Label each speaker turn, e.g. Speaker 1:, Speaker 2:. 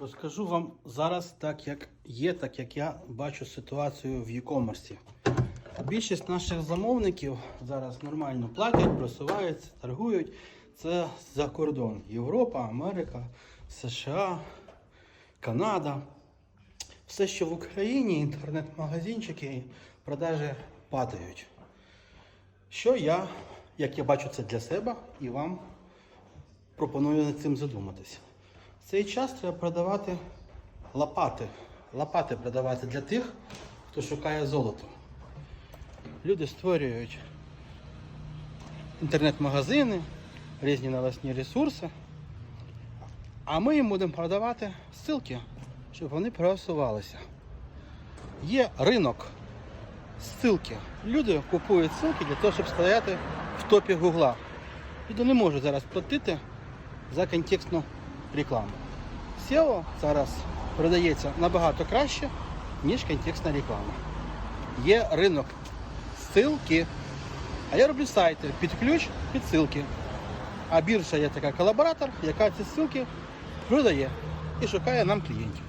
Speaker 1: Розкажу вам зараз так, як є, так як я бачу ситуацію в e-commerce. Більшість наших замовників зараз нормально платять, просуваються, торгують. Це за кордон. Європа, Америка, США, Канада. Все, що в Україні, інтернет-магазинчики, продажі падають. Що я, як я бачу це для себе і вам пропоную над цим задуматися. В цей час треба продавати лопати. Лопати продавати для тих, хто шукає золото. Люди створюють інтернет-магазини, різні новосні ресурси. А ми їм будемо продавати ссылки, щоб вони просувалися. Є ринок ссылки. Люди купують ссылки для того, щоб стояти в топі Гугла. Люди не можуть зараз платити за контекстну рекламу. SEO зараз продається набагато краще, ніж контекстна реклама. Є ринок ссылки. А я роблю сайти під ключ, під ссылки. А біржа є така колаборатор, яка ці ссылки продає і шукає нам клієнтів.